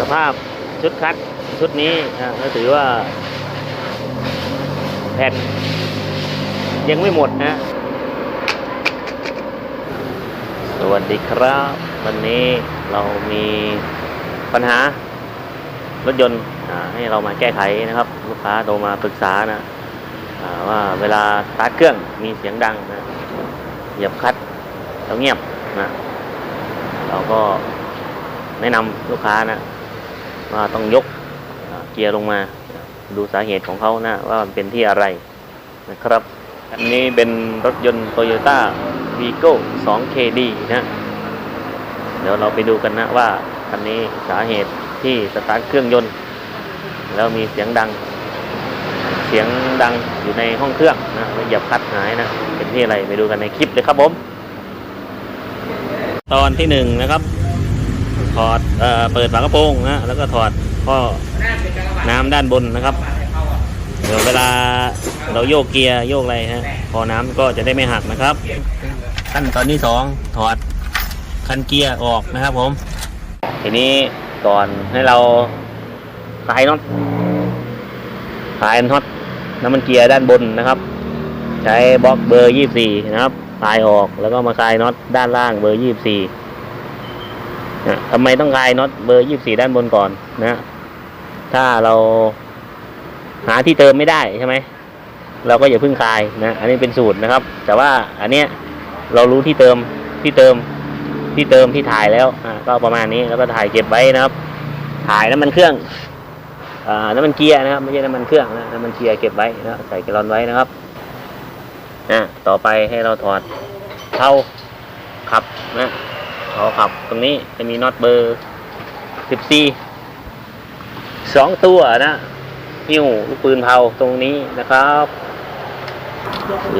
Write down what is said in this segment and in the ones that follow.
สภาพชุดคัดชุดนี้นะก็ถือว่า แผ่นยังไม่หมดนะ สวัสดีครับ วันนี้เรามีปัญหารถยนต์ให้เรามาแก้ไขนะครับ ลูกค้าโทรมาปรึกษานะว่าเวลาสตาร์ทเครื่องมีเสียงดังนะเหยียบคัดแล้วเงียบนะเราก็แนะนำลูกค้านะ ว่าต้องยกเกียร์ลงมา ดูสาเหตุของเขานะว่ามันเป็นที่อะไรนะครับ อันนี้เป็นรถยนต์ Toyota Vigo 2KD นะ เดี๋ยวเราไปดูกันนะว่าคันนี้สาเหตุที่สตาร์ทเครื่องยนต์ แล้วมีเสียงดัง เสียงดังอยู่ในห้องเครื่องนะแล้วเหยียบคัดหายนะ เป็นที่อะไรไปดูกันในคลิปเลยครับผม ตอนที่หนึ่งนะครับ ถอดเอ่อเปิดฝากระโปรงนะแล้วก็ถอดข้อน้ำด้านบนนะครับเดี๋ยวเวลาเราโยกเกียร์โยกอะไรฮะพอน้ำก็จะได้ไม่หักนะครับ ขั้นตอนที่สองถอดคันเกียร์ออกนะครับผม ทีนี้ก่อนให้เราคลายน็อตคลายน็อตน้ำมันเกียร์ด้านบนนะครับ ใช้บล็อกเบอร์ยี่สี่นะครับคลายออกแล้วก็มาคลายน็อตด้านล่างเบอร์ยี่สี่ นะทำไมต้องคลายน็อตเบอร์ยี่สี่ด้านบนก่อนนะถ้าเราหาที่เติมไม่ได้ใช่ไหมเราก็อย่าเพึ่งคลายนะอันนี้เป็นสูตรนะครับ แต่ว่าอันเนี้ยเรารู้ที่เติมที่เติมที่เติมที่ถ่ายแล้วอ่าก็ประมาณนี้แล้วก็ถ่ายเก็บไว้นะครับ ถ่ายน้ำมันเครื่องอ่าน้ำมันเกียร์นะครับ ไม่ใช่น้ำมันเครื่องนะน้ำมันเกียร์เก็บไว้นะใส่กลลอนไว้นะครับนะต่อไปให้เราถอดเท้าขับนะ เท้าขับตรงนี้จะมีน็อตเบอร์สิบสี่สองตัวนะหิ้วลูกปืนเผาตรงนี้นะครับ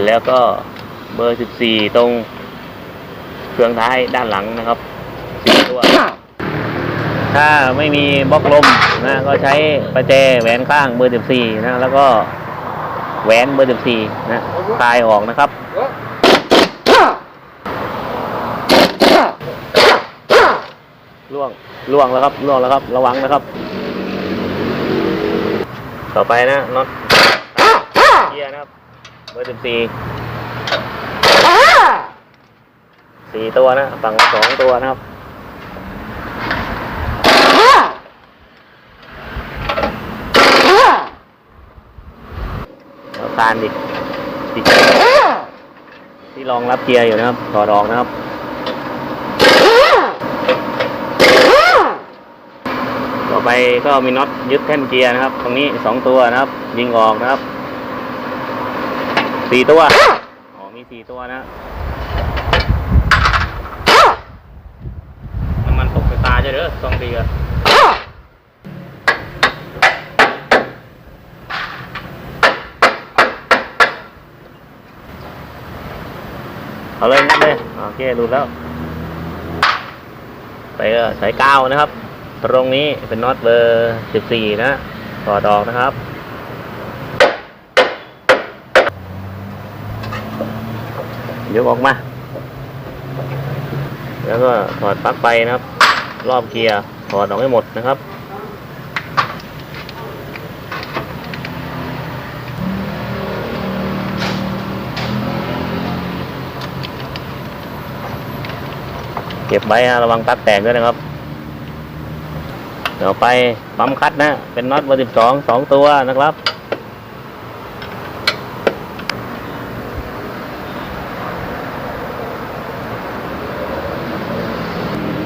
แล้วก็เบอร์14ตรงเครื่องท้ายด้านหลังนะครับสี่ตัว ถ้าไม่มีบล็อกลมนะก็ใช้ประแจแหวนข้างเบอร์14นะแล้วก็แหวนเบอร์14นะคลายออกนะครับ วงล่วงแล้วครับล่วงแล้วครับ ระวังนะครับ ต่อไปนะน็อตเกียร์นะครับเบอร์สิบสี่สี่ตัวนะฝั่งละสองตัวนะครับแล้วคานอีกอีกที่รองรับเกียร์อยู่นะครับถอดออกนะครับ ต่อ ไปก็มีน็อตยึดแท่นเกียร์นะครับ ตรงนี้สองตัวนะครับ ยิงออกนะครับสี่ตัวอ๋อมีสี่ตัวนะน้ำมันตกไปตาจะเด้อสองทีอะเอาเลยงัดเลยโอเคดูแล้วไปก็สายกาวนะครับ ตรงนี้เป็นน็อตเบอร์ 14 นะถอดออกนะครับ ยกออกมา แล้วก็ถอดปลั๊กไฟนะครับ รอบเกียร์ถอดออกให้หมดนะครับเก็บไว้ระวังปลั๊กแตกด้วยนะครับ เดี๋ยวไปปั๊มคัดนะ เป็นน็อตเบอร์สิบสองสองตัวนะครับ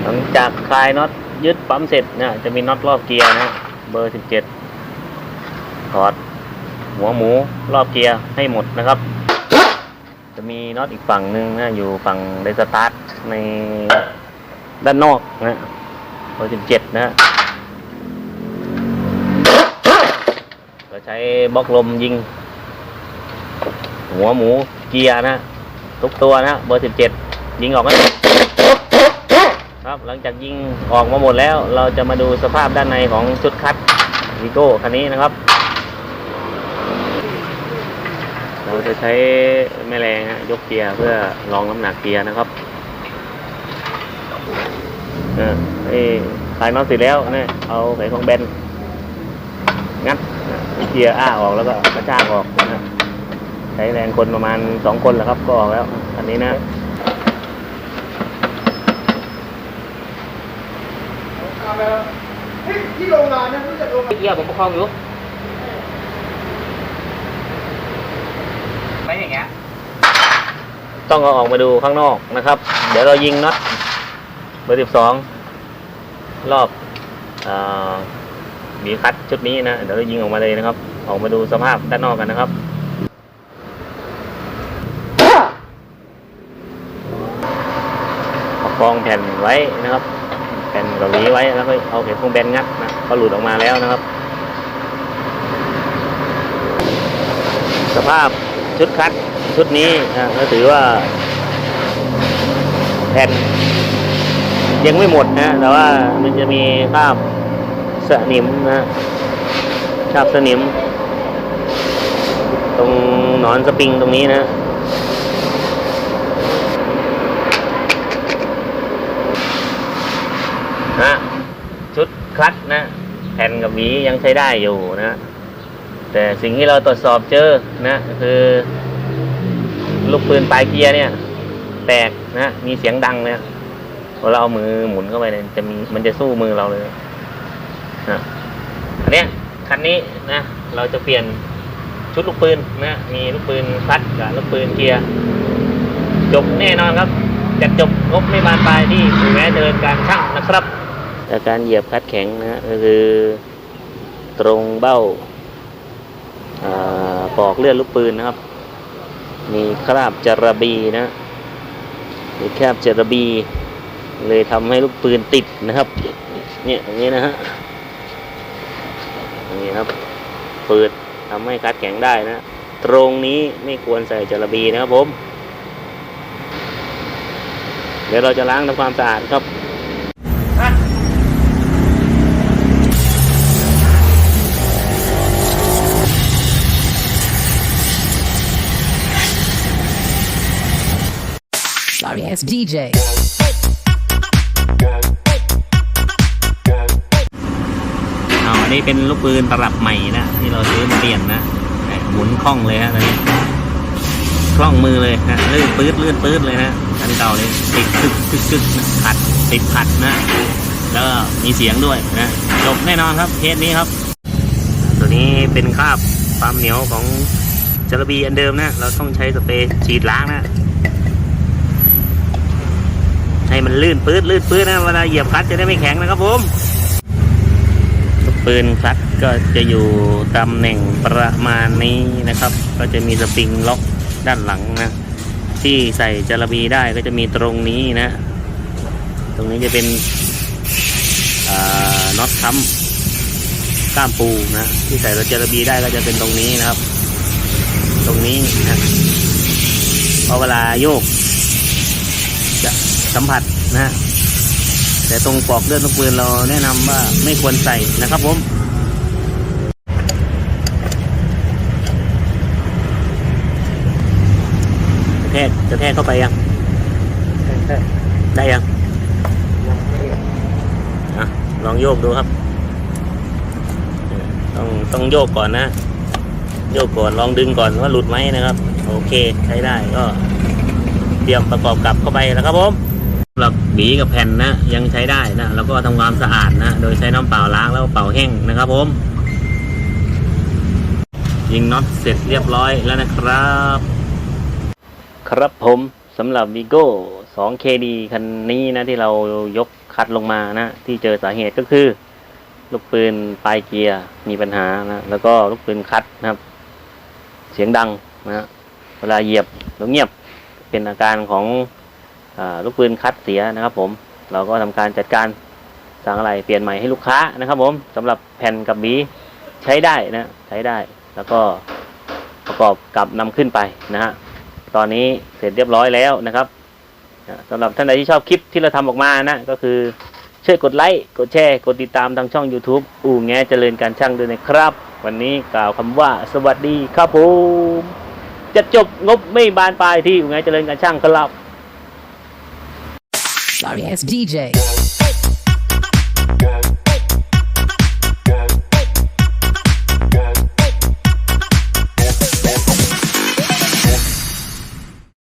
หลังจากคลายน็อตยึดปั๊มเสร็จเนี่ยจะมีน็อตรอบเกียร์นะ เบอร์สิบเจ็ดถอดหัวหมูรอบเกียร์ให้หมดนะครับ จะมีน็อตอีกฝั่งหนึ่งนะอยู่ฝั่งเดสตาร์ทในด้านนอกนะเบอร์สิบเจ็ดนะฮะ เราใช้บล็อกลมยิง หัวหมูเกียร์นะทุกตัวนะเบอร์สิบเจ็ดยิงออกให้หมดครับ หลังจากยิงออกมาหมดแล้ว เราจะมาดูสภาพด้านในของชุดคัดวีโก้คันนี้นะครับ เราจะใช้แม่แรงฮะยกเกียร์เพื่อรองน้ำหนักเกียร์นะครับเออให้คลายน็อตเสร็จแล้วเนะเอาไขควงแบนงัดน เกียร์อ้าออกแล้วก็กระชากออกนะใช้แรงคนประมาณสองคนแหละครับ ก็ออกแล้ว อันนี้นะที่โรงงานนะรู้จักโรงงานเกียร์ผมประคองอยู่ไม่อย่างเงี้ยต้องเอาออกมาดูข้างนอกนะครับ เดี๋ยวเรายิงน็อตเบอร์สิบสองรอบอา บีคัดชุดนี้นะ เดี๋ยวเรายิงออกมาเลยนะครับ ออกมาดูสภาพด้านนอกกันนะครับประคองแผ่นไว้นะครับ แผ่นเกาหลีไว้แล้วก็เอาเข็มพวงแบนงัดนะก็หลุดออกมาแล้วนะครับ สภาพชุดคัดชุดนี้นะก็ถือว่า แผ่นยังไม่หมดนะ แต่ว่ามันจะมีคราบ สนิมนะคราบสนิม ตรงหนอนสปริงตรงนี้นะนะชุดคลัตช์นะ แผ่นกับหวียังใช้ได้อยู่นะ แต่สิ่งที่เราตรวจสอบเจอนะ คือ ลูกปืนปลายเกียร์เนี่ย แตกนะ มีเสียงดังเนี่ยพอเราเอามือหมุนเข้าไปเนี่ยจะมีมันจะสู้มือเราเลย นะอันเนี้ยคันนี้นะเราจะเปลี่ยนชุดลูกปืนนะมีลูกปืนคลัตช์กับลูกปืนเกียร์จบแน่นอนครับจะจบงบไม่บานปลายที่แม้เดินการช่างนะครับแต่การเหยียบคัดแข็งนะก็คือตรงเบ้าอ่าปอกเลือดลูกปืนนะครับ มีคราบจระบีนะมีคราบจระบี เลยทำให้ลูกปืนติดนะครับ เนี่ยตรงนี้นะฮะ นี่ครับ เปิดทำให้คัดแข็งได้นะ ตรงนี้ไม่ควรใส่จระบีนะครับผม เดี๋ยวเราจะล้างทำความสะอาดครับ Sorry ass DJ. นนี้เป็นลูกปืนปรับใหม่นะที่เราซื้อมาเปลี่ยนนะหมุนคล่องเลยฮะตอนนี้คล่องมือเลยฮะลื่นปื๊ดลื่นปื๊ดเลยฮะอันเก่าเลยติดกึกกึกกึกขัดติดขัดนะแล้วมีเสียงด้วยนะจบแน่นอนครับเคสนี้ครับ ตัวนี้เป็นคราบความเหนียวของจระบีอันเดิมนะ เราต้องใช้สเปรย์ฉีดล้างนะให้มันลื่นปื๊ดลื่นปื๊ดนะเวลาเหยียบคลัตช์จะได้ไม่แข็งนะครับผม ปืนคลัตก็จะอยู่ตำแหน่งประมาณนี้นะครับ ก็จะมีสปริงล็อกด้านหลังนะ ที่ใส่จระบีได้ก็จะมีตรงนี้นะ ตรงนี้จะเป็นน็อตค้ำก้ามปูนะ ที่ใส่รถจระบีได้ก็จะเป็นตรงนี้นะครับ ตรงนี้นะพอเวลาโยก จะสัมผัสนะ แต่ตรงปลอกเลือดลูกปืนเราแนะนำว่าไม่ควรใส่นะครับผมแทกกระแทกเข้าไปยังได้ยังลองโยกดูครับ ต้องต้องโยกก่อนนะ โยกก่อนลองดึงก่อนว่าหลุดไหมนะครับ โอเคใช้ได้ก็ เตรียมประกอบกลับเข้าไปนะครับผม สำหรับหวีกับแผ่นนะยังใช้ได้นะแล้วก็ทำความสะอาดนะโดยใช้น้ำเปล่าล้างแล้วเป่าแห้งนะครับผม ยิงน็อตเสร็จเรียบร้อยแล้วนะครับ ครับผมสำหรับ Vigo 2KD คันนี้นะที่เรายกคัดลงมานะ ที่เจอสาเหตุก็คือ ลูกปืนปลายเกียร์มีปัญหานะแล้วก็ลูกปืนคัดนะครับ เสียงดังนะเวลาเหยียบแล้วเงียบเป็นอาการของ ลูกปืนคัดเสียนะครับ ผมเราก็ทำการจัดการสั่งอะไรเปลี่ยนใหม่ให้ลูกค้านะครับ ผมสำหรับแผ่นกับบีใช้ได้นะใช้ได้แล้วก็ประกอบกับนำขึ้นไปนะฮะตอนนี้เสร็จเรียบร้อยแล้วนะครับอ่าสำหรับท่านใดที่ชอบคลิปที่เราทำออกมานะก็คือช่วยกดไลค์กดแชร์กดติดตามทางช่อง YouTube อู่แงเจริญการช่างด้วยนะครับ วันนี้กล่าวคำว่าสวัสดีครับผมจะจบงบไม่บานปลายที่อู่แงเจริญการช่างครับ Sorry ass DJ.